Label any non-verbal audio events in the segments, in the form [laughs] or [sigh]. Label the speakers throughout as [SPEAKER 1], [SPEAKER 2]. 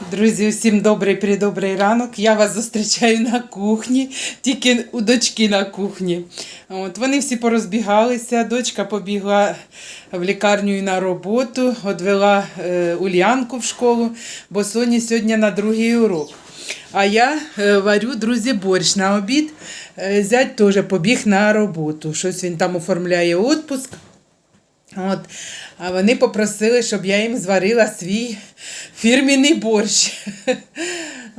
[SPEAKER 1] Друзі, усім добрий придобрий ранок. Я вас зустрічаю на кухні, тільки у дочки на кухні. От, вони всі порозбігалися. Дочка побігла в лікарню і на роботу, одвела е, Ульянку в школу, бо Соні сьогодні на другий урок. А я е, варю, друзі, борщ на обід. Е, зять теж побіг на роботу. Щось він там оформляє відпуск. От. А вони попросили, щоб я їм зварила свій фірміний борщ. [laughs]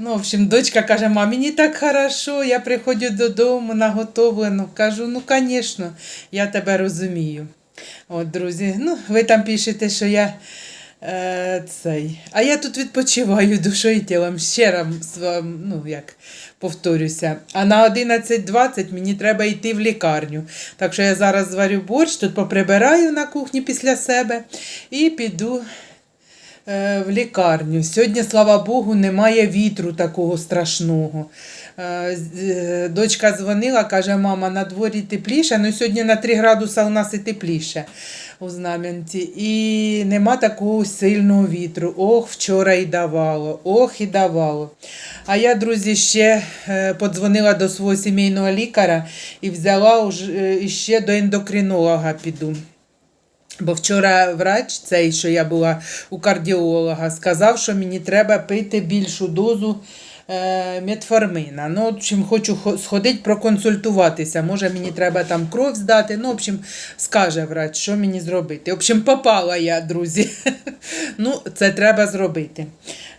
[SPEAKER 1] Ну, в общем, дочка каже, мам, мені так хорошо, я приходжу додому наготовлено. Кажу, ну, звісно, я тебе розумію. От, друзі, ну, ви там пишете, що я е, цей. А я тут відпочиваю душою і тілом. Ще раз вам, ну, як повторюся. А на 11.20 мені треба йти в лікарню. Так що я зараз зварю борщ, тут поприбираю на кухні після себе і піду е, в лікарню. Сьогодні, слава Богу, немає вітру такого страшного. Е, е, Дочка дзвонила, каже, мама, на дворі тепліше, ну сьогодні на 3 градуса у нас і тепліше у Знам'янці. І нема такого сильного вітру. Ох, вчора і давало, ох і давало. А я, друзі, ще е, подзвонила до свого сімейного лікаря і взяла е, ще до ендокринолога піду. Бо вчора врач, цей, що я була у кардіолога, сказав, що мені треба пити більшу дозу метформина. Ну, в общем, хочу сходити проконсультуватися. Може, мені треба там кров здати. Ну, в общем, скаже врач, що мені зробити. В общем, попала я, друзі. [laughs] ну, це треба зробити.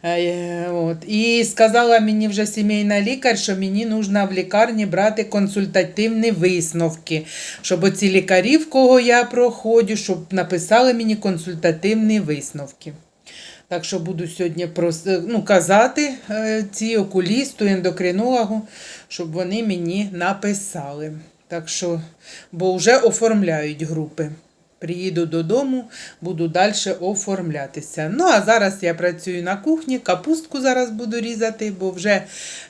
[SPEAKER 1] Е, От. І сказала мені вже сімейна лікар, що мені потрібно в лікарні брати консультативні висновки, щоб оці лікарі, в кого я проходжу, щоб написали мені консультативні висновки. Так що буду сьогодні прос- ну, казати е, ці окулісту, ендокринологу, щоб вони мені написали. Так що, бо вже оформляють групи. Приїду додому, буду далі оформлятися. Ну, а зараз я працюю на кухні, капустку зараз буду різати, бо вже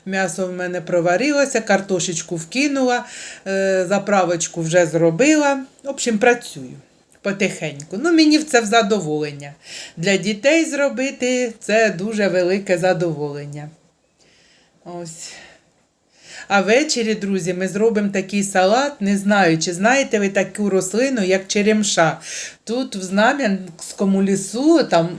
[SPEAKER 1] м'ясо в мене проварилося, картошечку вкинула, е, заправочку вже зробила. В общем, працюю потихеньку. Ну, мені це в задоволення. Для дітей зробити це дуже велике задоволення. Ось. А ввечері, друзі, ми зробимо такий салат. Не знаю, чи знаєте ви таку рослину, як черемша. Тут в Знам'янському лісу там,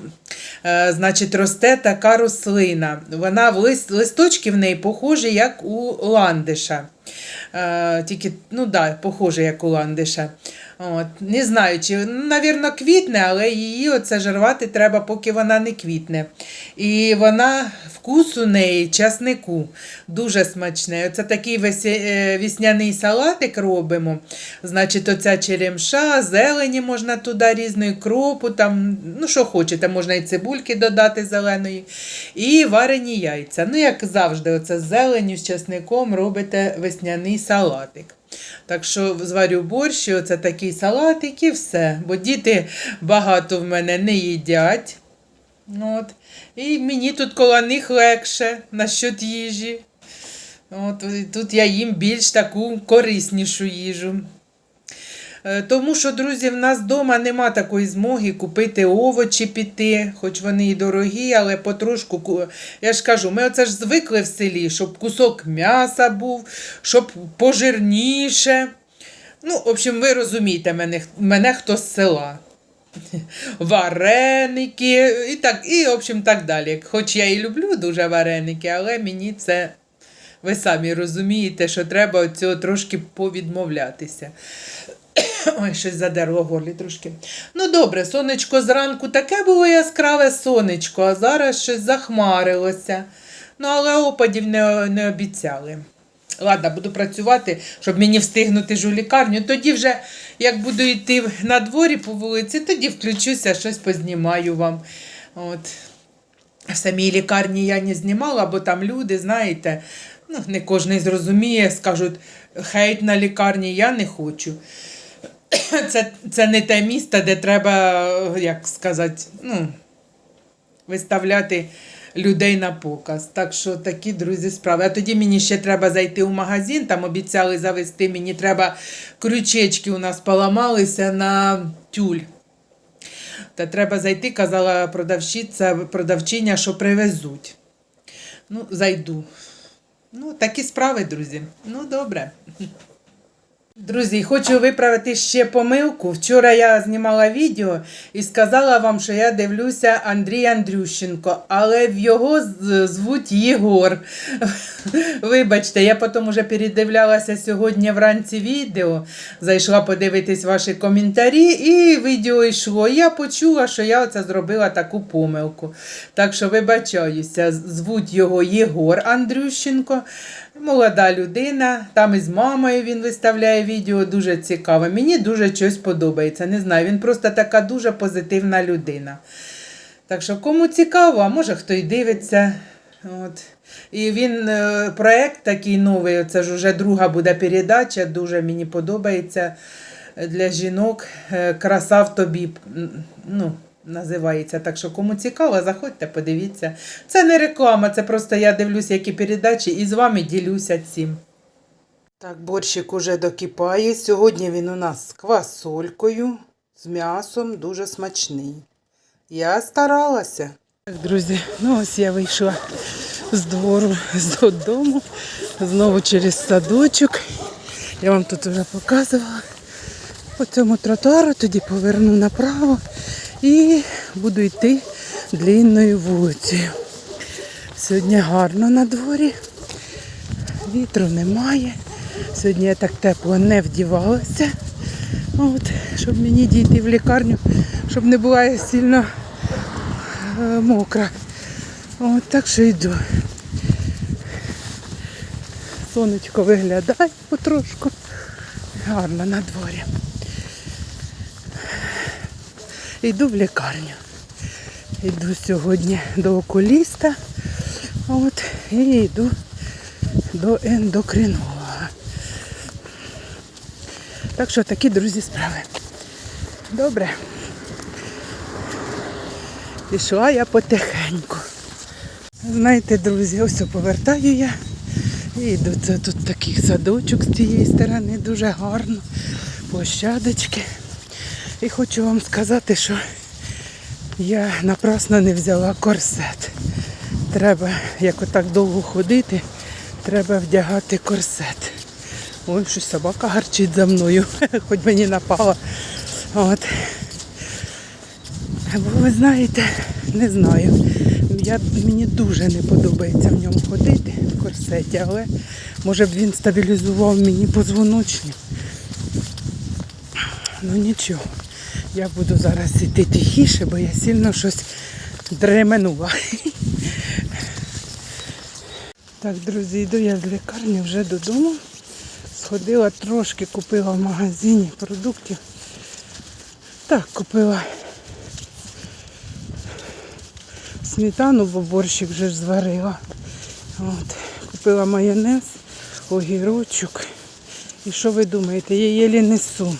[SPEAKER 1] е, значить, росте така рослина. Вона в лист, листочки в неї похожі, як у ландиша. Е, тільки, ну да, похоже, як у ландиша. От. Не знаю, чи, навірно, квітне, але її оце жарвати треба, поки вона не квітне. І вона, вкус у неї часнику, дуже смачний. Оце такий весі- е, вісняний салатик робимо. Значить, оця черемша, зелені можна туди різної, кропу, там, ну що хочете, можна і цибульки додати зеленої. І варені яйця. Ну, як завжди, оце з зеленю, з часником робите весняний салатик. Так що зварю борщ, оце такий салатик і все. Бо діти багато в мене не їдять. От. І мені тут коло них легше насчет їжі. От, тут я їм більш таку кориснішу їжу. Е, Тому що, друзі, в нас вдома нема такої змоги купити овочі піти, хоч вони і дорогі, але потрошку. Я ж кажу, ми оце ж звикли в селі, щоб кусок м'яса був, щоб пожирніше. Ну, в общем, ви розумієте мене, мене хто з села. [laughs] Вареники і так, і, в общем, так далі. Хоч я і люблю дуже вареники, але мені це. Ви самі розумієте, що треба цього трошки повідмовлятися. [coughs] Ой, щось задерло горлі трошки. Ну, добре, сонечко зранку таке було яскраве сонечко, а зараз щось захмарилося. Ну, але опадів не, не обіцяли. Ладно, буду працювати, щоб мені встигнути ж у лікарню. Тоді вже, як буду йти на дворі по вулиці, тоді включуся, щось познімаю вам. От. В самій лікарні я не знімала, бо там люди, знаєте, ну, не кожен зрозуміє, скажуть, хейт на лікарні я не хочу. [coughs] Це, це не те місце, де треба, як сказати, ну, виставляти людей на показ. Так що такі, друзі, справи. А тоді мені ще треба зайти в магазин, там обіцяли завести, мені треба крючечки у нас поламалися на тюль. Та треба зайти, казала продавщиця, продавчиня, що привезуть. Ну, зайду. Ну, такі справи, друзі. Ну, добре. Друзі, хочу виправити ще помилку. Вчора я знімала відео і сказала вам, що я дивлюся Андрій Андрющенко, але в його звуть Єгор. [laughs] Вибачте, я потім вже передивлялася сьогодні вранці відео, зайшла подивитись ваші коментарі, і відео йшло. Я почула, що я оце зробила таку помилку. Так що вибачаюся, звуть його Єгор Андрющенко. Молода людина, там із мамою він виставляє відео, дуже цікаве. Мені дуже щось подобається. Не знаю, він просто така дуже позитивна людина. Так що, кому цікаво, а може хто й дивиться. От. І він е, проект такий новий, це ж вже друга буде передача, дуже мені подобається для жінок. е, Краса в тобі. Ну, називається. Так що, кому цікаво, заходьте, подивіться. Це не реклама, це просто я дивлюся, які передачі, і з вами ділюся цим. Так, борщик уже докипає. Сьогодні він у нас з квасолькою, з м'ясом, дуже смачний. Я старалася. Так, друзі, ну ось я вийшла з двору додому, знову через садочок. Я вам тут вже показувала. По цьому тротуару тоді поверну направо і буду йти длинною вулицею. Сьогодні гарно на дворі, вітру немає. Сьогодні я так тепло не вдівалася, От, щоб мені дійти в лікарню, щоб не була я сильно е, мокра. От так що йду. Сонечко виглядає потрошку. Гарно на дворі. Йду в лікарню. Йду сьогодні до окуліста. От, і йду до ендокринолога. Так що такі, друзі, справи. Добре. Пішла я потихеньку. Знаєте, друзі, ось повертаю я. І тут такий садочок з цієї сторони, дуже гарно. Площадочки. І хочу вам сказати, що я напрасно не взяла корсет. Треба, як отак довго ходити, треба вдягати корсет. Ой, щось собака гарчить за мною, [laughs] хоч мені напала. От. Бо ви знаєте, не знаю. Я, мені дуже не подобається в ньому ходити в корсеті, але може б він стабілізував мені позвоночник. Ну нічого. Я буду зараз йти тихіше, бо я сильно щось дременула. Так, друзі, йду я з лікарні вже додому. Сходила трошки, купила в магазині продуктів. Так, купила сметану, бо борщик вже ж зварила. От. Купила майонез, огірочок. І що ви думаєте, я єлі несу.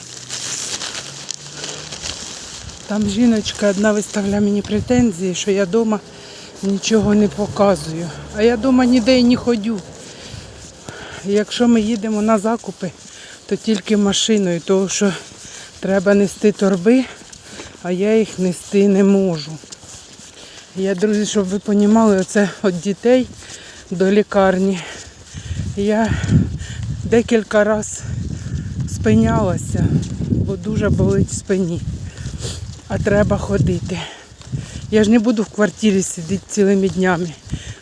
[SPEAKER 1] Там жіночка одна виставляє мені претензії, що я вдома нічого не показую. А я вдома ніде й не ходю. Якщо ми їдемо на закупи, то тільки машиною, тому що треба нести торби, а я їх нести не можу. Я, друзі, щоб ви розуміли, оце від дітей до лікарні. Я декілька разів спинялася, бо дуже болить в спині. А треба ходити. Я ж не буду в квартирі сидіти цілими днями.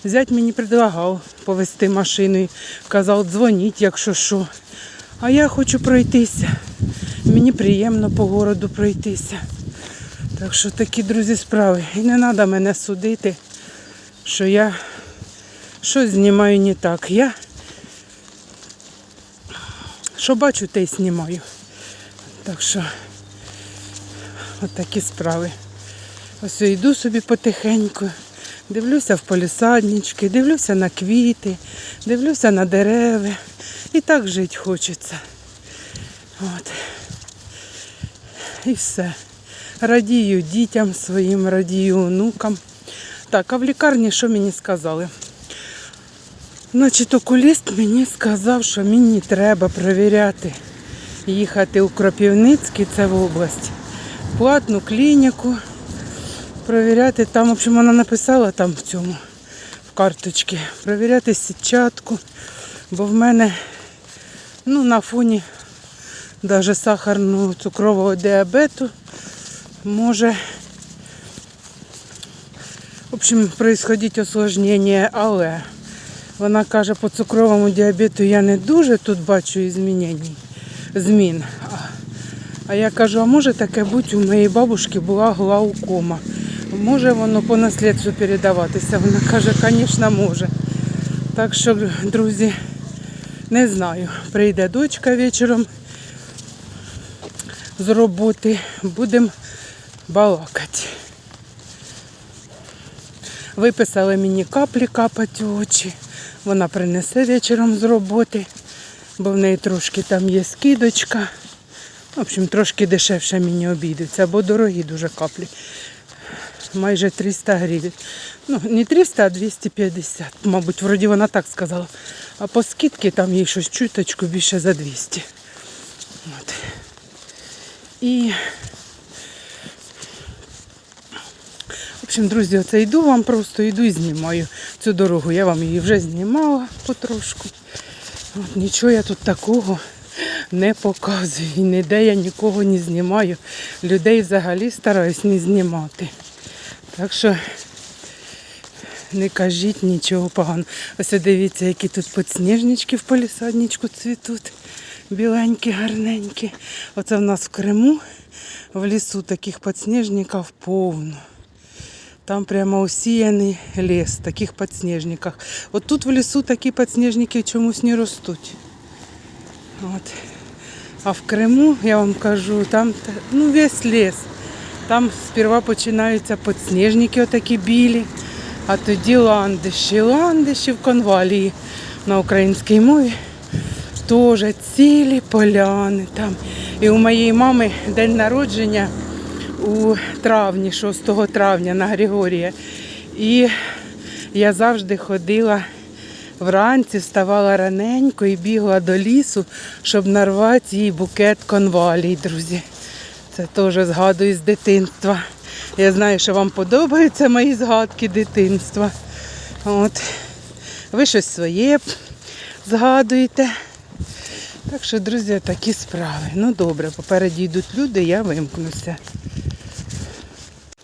[SPEAKER 1] Зять мені предлагав повезти машиною. Казав, дзвоніть, якщо що. А я хочу пройтися. Мені приємно по городу пройтися. Так що такі, друзі, справи. І не треба мене судити, що я щось знімаю не так. Я що бачу, те й знімаю. Так що отакі справи. Ось йду собі потихеньку, дивлюся в полісаднички, дивлюся на квіти, дивлюся на дерева. І так жити хочеться. От. І все. Радію дітям своїм, радію онукам. Так, а в лікарні що мені сказали? Значить, окуліст мені сказав, що мені треба перевіряти, їхати у Кропівницький, це в область, платну клініку провіряти. Там, в общем, вона написала там в цьому, в карточці, провіряти сітчатку, бо в мене ну, на фоні навіть сахарного цукрового діабету може в общем, происходить осложнення, але вона каже, по цукровому діабету я не дуже тут бачу змін. А- я кажу, а може таке бути, у моєї бабушки була глаукома. Може воно по наслідству передаватися? Вона каже, звісно, може. Так що, друзі, не знаю. Прийде дочка вечором з роботи, будемо балакати. Виписали мені каплі капати очі. Вона принесе вечором з роботи, бо в неї трошки там є скидочка. В общем, трошки дешевше мені обійдуться, бо дорогі дуже каплі. Майже 300 гривень. Ну, не 300, а 250. Мабуть, вроді вона так сказала. А по скидці там їй щось чуточку більше за 200. От. І В общем, друзі, оце йду вам просто, йду і знімаю цю дорогу. Я вам її вже знімала потрошку. От, нічого я тут такого не показую. І ніде я нікого не знімаю. Людей взагалі стараюсь не знімати. Так що не кажіть нічого поганого. Ось дивіться, які тут підсніжнички в полісадничку цвітуть. Біленькі, гарненькі. Оце в нас в Криму, в лісу таких підсніжників повно. Там прямо усіяний ліс, таких підсніжниках. От тут в лісу такі підсніжники чомусь не ростуть. От. А в Криму, я вам кажу, там ну, весь ліс. Там сперва починаються підсніжники отакі білі, а тоді ландиші. Ландиші в конвалії на українській мові. Теж цілі поляни там. І у моєї мами день народження у травні, 6 травня на Григорія. І я завжди ходила вранці, вставала раненько і бігла до лісу, щоб нарвати їй букет конвалій, друзі. Це теж згадую з дитинства. Я знаю, що вам подобаються мої згадки дитинства. От. Ви щось своє згадуєте. Так що, друзі, такі справи. Ну добре, попереді йдуть люди, я вимкнуся.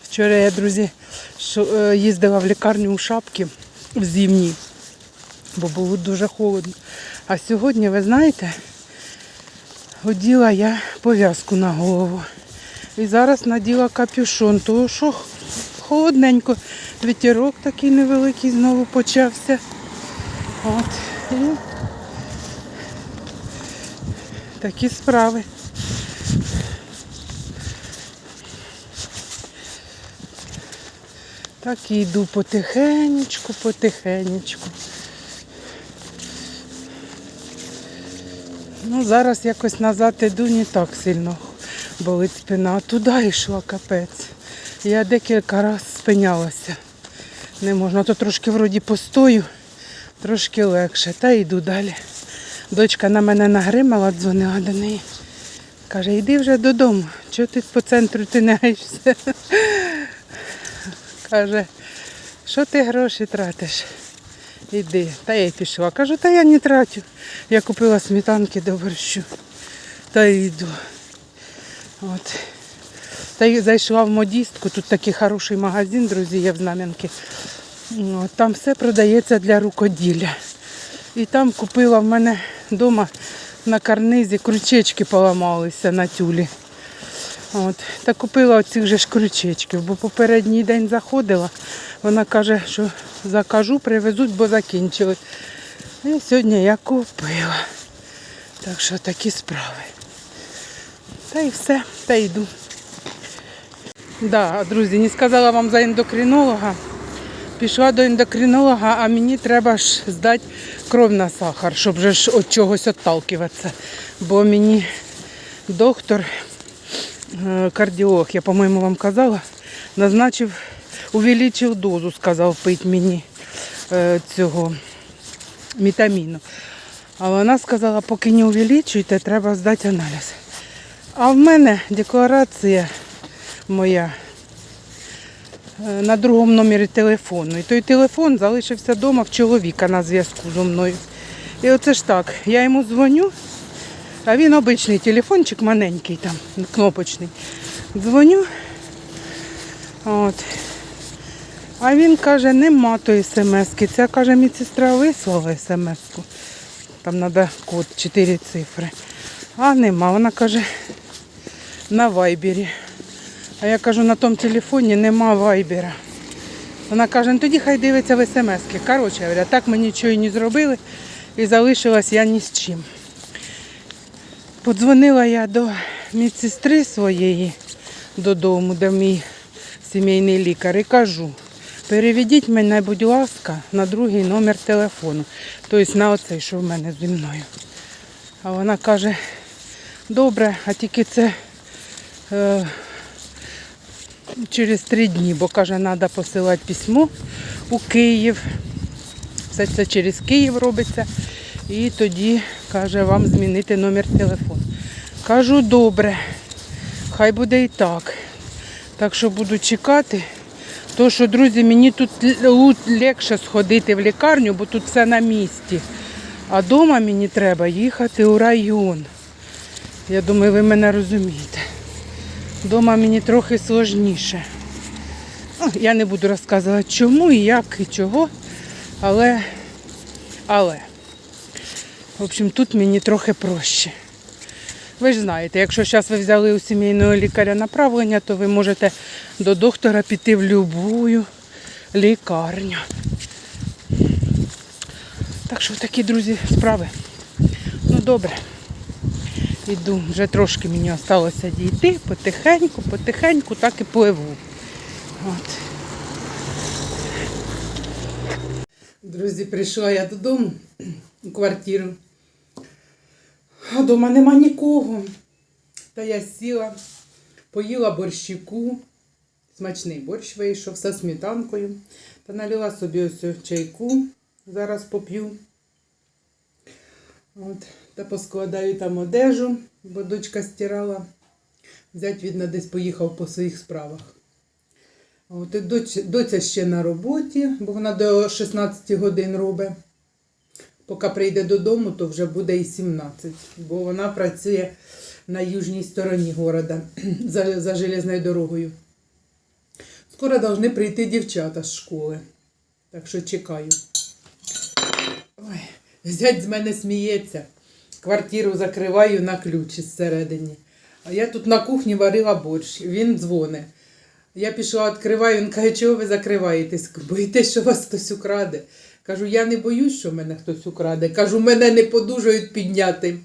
[SPEAKER 1] Вчора я, друзі, е, їздила в лікарню у шапки в зимній, бо було дуже холодно. А сьогодні, ви знаєте, оділа я пов'язку на голову. І зараз наділа капюшон, тому що холодненько. Вітерок такий невеликий знову почався. От. І такі справи. Так і йду потихенечку, потихенечку. Ну, зараз якось назад іду не так сильно болить спина. Туди йшла капець. Я декілька разів спинялася. Не можна, то трошки вроді постою, трошки легше. Та йду далі. Дочка на мене нагримала, дзвонила до неї. Каже, йди вже додому. Чого ти по центру ти? Каже, що ти гроші тратиш? Іди. Та я й пішла. Кажу, та я не тратю. Я купила сметанки до борщу. Та йду. От. Та й зайшла в модістку. Тут такий хороший магазин, друзі, є в Знам'янки. Там все продається для рукоділля. І там купила в мене вдома на карнизі крючечки поламалися на тюлі. От. Та купила оцих же ж крючечків, бо попередній день заходила. Вона каже, що закажу, привезуть, бо закінчились. І сьогодні я купила. Так що такі справи. Та і все, та йду. Да, друзі, не сказала вам за ендокринолога. Пішла до ендокринолога, а мені треба ж здати кров на сахар, щоб вже ж від чогось відталкуватися. Бо мені доктор, е, кардіолог, я, по-моєму, вам казала, назначив, увеличив дозу, сказав пити мені е, цього вітаміну. А вона сказала, поки не увеличуйте, треба здати аналіз. А в мене декларація моя е, на другому номері телефону. І той телефон залишився вдома в чоловіка на зв'язку зі мною. І оце ж так, я йому дзвоню, а він обичний телефончик маленький там, кнопочний. Дзвоню. От. А він каже, нема тої смс-ки. Це каже, медсестра вислала смс-ку. Там треба код 4 цифри. А нема. Вона каже, на вайбері. А я кажу, на тому телефоні нема вайбера. Вона каже, ну тоді хай дивиться в смс-ки. Коротше, так ми нічого і не зробили і залишилась я ні з чим. Подзвонила я до медсестри своєї додому, де мій сімейний лікар, і кажу, переведіть мене, будь ласка, на другий номер телефону. Тобто на оцей, що в мене зі мною. А вона каже, добре, а тільки це е, через три дні, бо каже, треба посилати письмо у Київ. Все це через Київ робиться. І тоді, каже, вам змінити номер телефону. Кажу, добре, хай буде і так. Так що буду чекати. То, що, друзі, мені тут легше сходити в лікарню, бо тут все на місці. А вдома мені треба їхати у район. Я думаю, ви мене розумієте. Дома мені трохи сложніше. Ну, я не буду розказувати чому і як і чого, але, але. В общем, тут мені трохи проще. Ви ж знаєте, якщо зараз ви взяли у сімейного лікаря направлення, то ви можете до доктора піти в будь-яку лікарню. Так що такі, друзі, справи. Ну добре. Іду, вже трошки мені залишилося дійти, потихеньку, потихеньку, так і пливу. От. Друзі, прийшла я додому у квартиру. А вдома нема нікого. Та я сіла, поїла борщику. Смачний борщ вийшов зі сметанкою. Та налила собі ось чайку. Зараз поп'ю. От, та поскладаю там одежу, бо дочка стирала. Зять, видно, десь поїхав по своїх справах. От, і доця ще на роботі, бо вона до 16 годин робить. Поки прийде додому, то вже буде і 17, бо вона працює на южній стороні міста [clears throat] за, за железною дорогою. Скоро повинні прийти дівчата з школи. Так що чекаю. Ой, зять з мене сміється. Квартиру закриваю на ключ зсередині. А я тут на кухні варила борщ. Він дзвонить. Я пішла, відкриваю, він каже, чого ви закриваєтесь? Боїтесь, що вас хтось украде. Кажу, я не боюсь, що мене хтось украде. Кажу, мене не подужають підняти.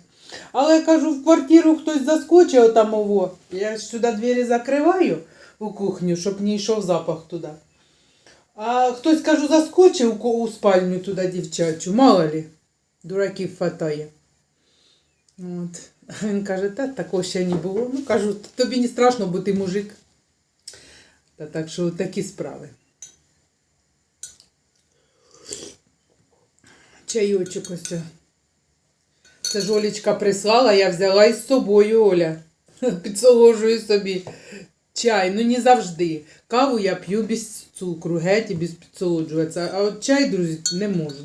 [SPEAKER 1] Але кажу, в квартиру хтось заскочить отам ово. Я сюди двері закриваю у кухню, щоб не йшов запах туди. А хтось, кажу, заскочив у, спальню туди дівчачу. Мало лі, дураків хватає. От. Він каже, та такого ще не було. Ну, кажу, тобі не страшно, бо ти мужик. Та так що такі справи. Чайочок ось. Це ж Олечка прислала, я взяла із собою, Оля. [laughs] Підсоложую собі чай, ну не завжди. Каву я п'ю без цукру, геть і без підсолоджуватися. А от чай, друзі, не можу.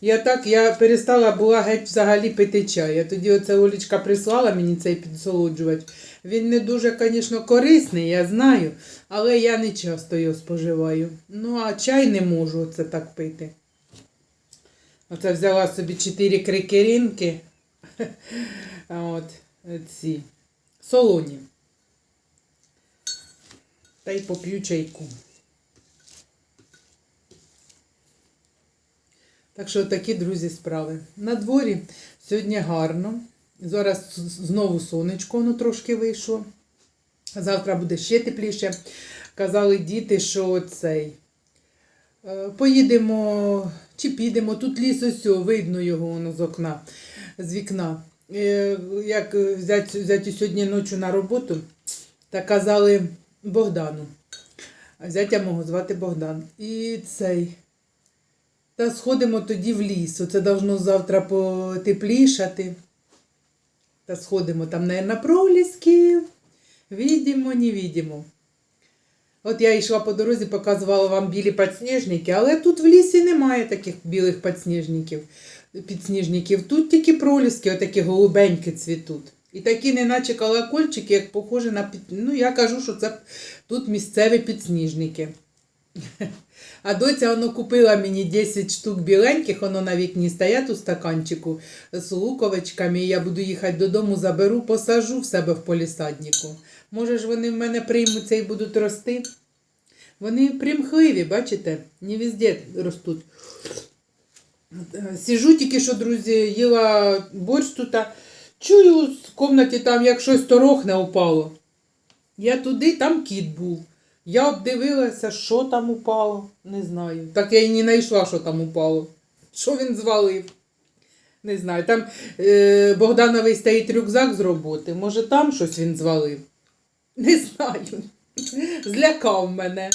[SPEAKER 1] Я так, я перестала була геть взагалі пити чай. А тоді оце Олечка прислала мені цей підсолоджувач. Він не дуже, звісно, корисний, я знаю, але я не часто його споживаю. Ну, а чай не можу оце так пити. Оце взяла собі чотири крикеринки. А [laughs] От ці солоні. Та й поп'ю чайку. Так що такі, друзі, справи. На дворі сьогодні гарно. Зараз знову сонечко воно трошки вийшло. Завтра буде ще тепліше. Казали діти, що цей. е, Поїдемо чи підемо. Тут ліс ось видно його воно з окна, з вікна. Е, Як взяти, сьогодні ночі на роботу, та казали Богдану. Зятя мого звати Богдан. І цей. Та сходимо тоді в ліс. Оце должно завтра потеплішати. Та сходимо там, наверное, пролісків. Відімо, не відімо. От я йшла по дорозі, показувала вам білі підсніжники, але тут в лісі немає таких білих підсніжників. підсніжників. Тут тільки проліски, отакі голубенькі цвітуть. І такі, неначе колокольчики, як похожі на під... Ну, я кажу, що це тут місцеві підсніжники. [laughs] А доця воно купила мені 10 штук біленьких, воно на вікні стоять у стаканчику з луковичками. І я буду їхати додому, заберу, посажу в себе в полісаднику. Може ж вони в мене приймуться і будуть рости. Вони примхливі, бачите? Не везде ростуть. Сижу тільки що, друзі, їла борщ тут. Чую з кімнаті там, як щось торохне упало. Я туди, там кіт був. Я обдивилася, що там упало. Не знаю. Так я і не знайшла, що там упало. Що він звалив? Не знаю. Там е, Богдановий стоїть рюкзак з роботи. Може, там щось він звалив? Не знаю. Злякав мене.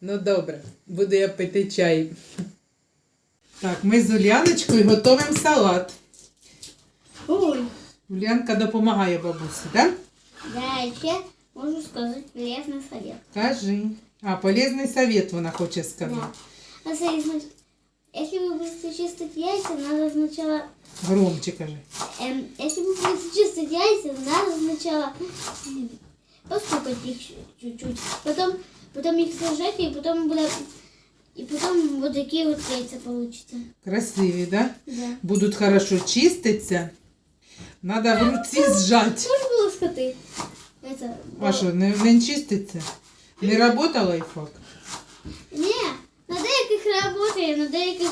[SPEAKER 1] Ну добре, буду я пити чай. Так, ми з Уляночкою готуємо салат.
[SPEAKER 2] Ой,
[SPEAKER 1] Улянка допомагає бабусі, так?
[SPEAKER 2] да, еще можно сказать полезный совет.
[SPEAKER 1] Кажи. А, полезний совет вона хоче сказати.
[SPEAKER 2] Да. Если вы будете чистить яйца, надо сначала...
[SPEAKER 1] Громче кажи.
[SPEAKER 2] эм, если вы будете чистить яйца, надо сначала м, постукать их чуть-чуть. Потом, потом их сложить, и потом будет... И потом вот такие вот яйца получится.
[SPEAKER 1] Красиві, да?
[SPEAKER 2] Да.
[SPEAKER 1] Будуть хорошо чиститися. Надо в руці зжать.
[SPEAKER 2] Можно было скоты? Это...
[SPEAKER 1] А що, не, не чиститься? Не работа лайфхак?
[SPEAKER 2] Ні, на деяких працює, на деяких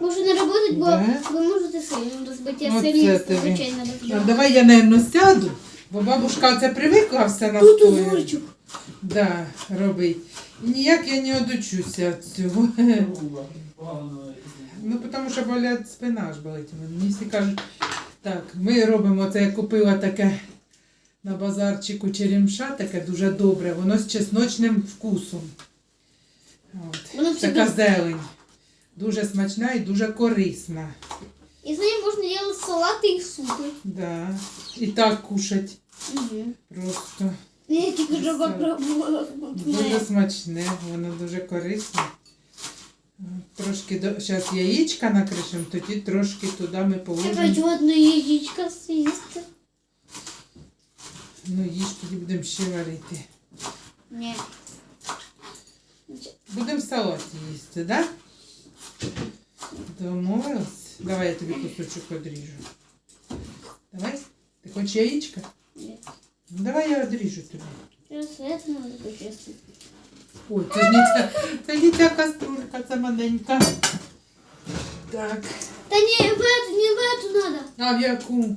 [SPEAKER 2] може не працювати, бо
[SPEAKER 1] Да?
[SPEAKER 2] ви можете сильно розбити. Я
[SPEAKER 1] Оце
[SPEAKER 2] сильно
[SPEAKER 1] тобі.
[SPEAKER 2] звичайно
[SPEAKER 1] А давай я, напевно, сяду, бо бабушка це привикла все на
[SPEAKER 2] Тут
[SPEAKER 1] столі.
[SPEAKER 2] узорчик.
[SPEAKER 1] Да, робить. Ніяк я не одучуся від цього. [laughs] Ну, тому що болять спина ж болить. Мені всі кажуть, так, ми робимо це, я купила таке на базарчику черемша, таке дуже добре, воно з чесночним вкусом. От.
[SPEAKER 2] Воно
[SPEAKER 1] Така зелень. Дуже смачна і дуже корисна.
[SPEAKER 2] І з нею можна робити салати і супи.
[SPEAKER 1] Да. І так кушать
[SPEAKER 2] Угу.
[SPEAKER 1] просто.
[SPEAKER 2] Я тільки вже попробувала.
[SPEAKER 1] Дуже смачне, воно дуже корисне. Трошки до... Зараз яєчка накришемо, тоді трошки туди ми
[SPEAKER 2] Я
[SPEAKER 1] положимо.
[SPEAKER 2] хочу одне яєчко з'їсти.
[SPEAKER 1] Ну, їж тоді будемо ще варити.
[SPEAKER 2] Ні.
[SPEAKER 1] Будемо салат їсти, так? Да? Домовились? Давай я тобі кусочок одріжу. Давай. Ти хочеш яєчка?
[SPEAKER 2] Ні.
[SPEAKER 1] Ну, давай я одріжу тобі. Ой, це ж не ця, це не ця каструлька, це маленька. Так.
[SPEAKER 2] Та ні, в эту, не в эту надо.
[SPEAKER 1] А в яку?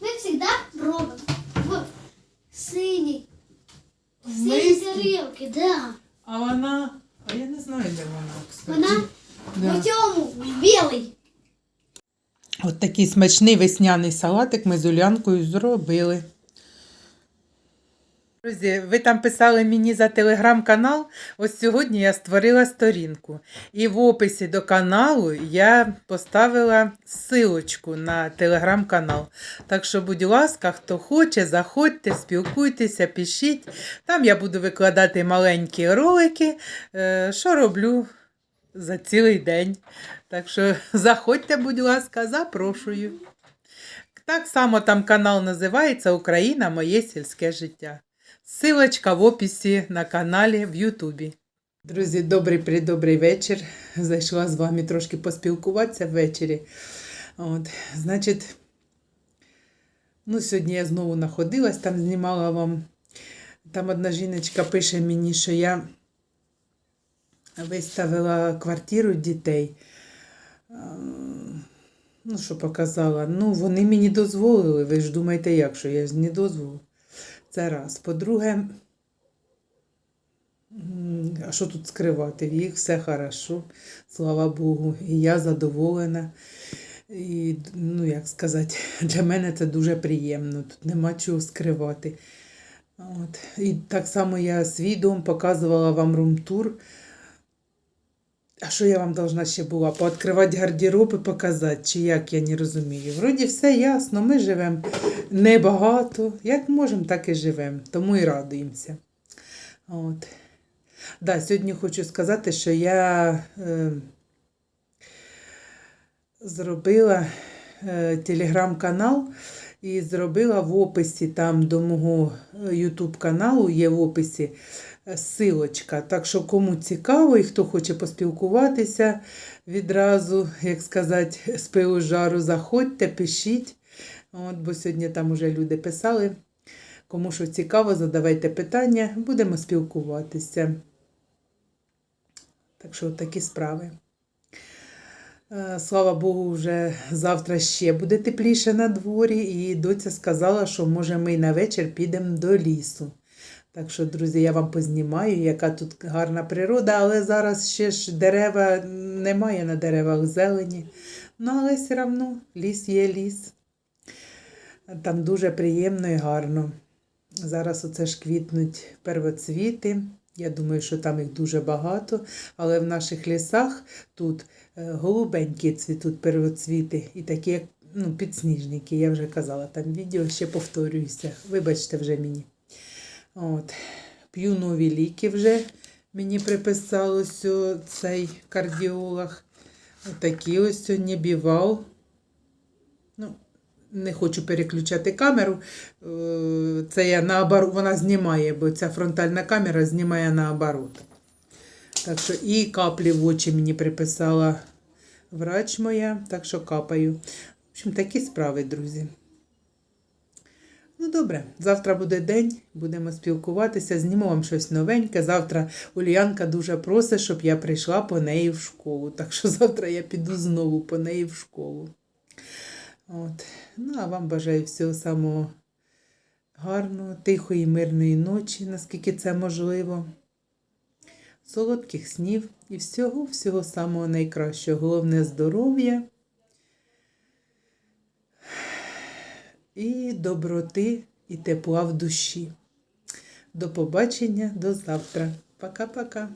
[SPEAKER 2] Ми завжди робимо в синій. В
[SPEAKER 1] Миски?
[SPEAKER 2] тарілки, да.
[SPEAKER 1] А вона. А я не знаю, де вона, кстати.
[SPEAKER 2] Вона
[SPEAKER 1] Да.
[SPEAKER 2] в цьому, в білий.
[SPEAKER 1] От такий смачний весняний салатик ми з Улянкою зробили. Друзі, ви там писали мені за телеграм-канал. Ось сьогодні я створила сторінку. І в описі до каналу я поставила силочку на телеграм-канал. Так що, будь ласка, хто хоче, заходьте, спілкуйтеся, пишіть. Там я буду викладати маленькі ролики, е, що роблю за цілий день. Так що заходьте, будь ласка, запрошую. Так само там канал називається Україна Моє сільське життя. Силочка в описі на каналі в Ютубі. Друзі, добрий придобрий вечір. Зайшла з вами трошки поспілкуватися ввечері. От, значить, ну, сьогодні я знову знаходилась, там знімала вам. Там одна жіночка пише мені, що я виставила квартиру дітей. Ну, що показала. Ну, вони мені дозволили. Ви ж думаєте, як, що я ж не дозволу. Це раз. По-друге, а що тут скривати? В їх все хорошо, слава Богу. І я задоволена. І, ну, як сказати, [laughs] для мене це дуже приємно. Тут нема чого скривати. От. І так само я свій дом показувала вам румтур. А що я вам должна ще була? Пооткривати гардероб і показати, чи як я не розумію. Вроді все ясно, ми живемо небагато. Як можемо, так і живемо. Тому і радуємося. От. Да, сьогодні хочу сказати, що я е, зробила е, телеграм-канал і зробила в описі там до мого ютуб каналу є в описі е, силочка. Так що кому цікаво і хто хоче поспілкуватися відразу, як сказати, з пилу жару, заходьте, пишіть. От, бо сьогодні там уже люди писали. Кому що цікаво, задавайте питання, будемо спілкуватися. Так що такі справи. Е, Слава Богу, вже завтра ще буде тепліше на дворі, і доця сказала, що може ми на вечір підемо до лісу. Так що, друзі, я вам познімаю, яка тут гарна природа, але зараз ще ж дерева немає на деревах зелені. Ну, але все одно ліс є ліс. Там дуже приємно і гарно. Зараз оце ж квітнуть первоцвіти. Я думаю, що там їх дуже багато, але в наших лісах тут е, голубенькі цвітуть первоцвіти і такі, як ну, підсніжники, я вже казала, там відео ще повторююся. Вибачте вже мені. От. П'ю нові ліки вже. Мені приписалось цей кардіолог. Отакі ось сьогодні бівал. Ну, не хочу переключати камеру. Е, Це я наоборот, вона знімає, бо ця фронтальна камера знімає наоборот. Так що і каплі в очі мені приписала врач моя, так що капаю. В общем, такі справи, друзі. Ну, добре, завтра буде день, будемо спілкуватися, зніму вам щось новеньке. Завтра Ульянка дуже просить, щоб я прийшла по неї в школу. Так що завтра я піду знову по неї в школу. От. Ну, а вам бажаю всього самого гарного, тихої, мирної ночі, наскільки це можливо. Солодких снів і всього, всього самого найкращого. Головне здоров'я і доброти і тепла в душі. До побачення, до завтра. Пока-пока.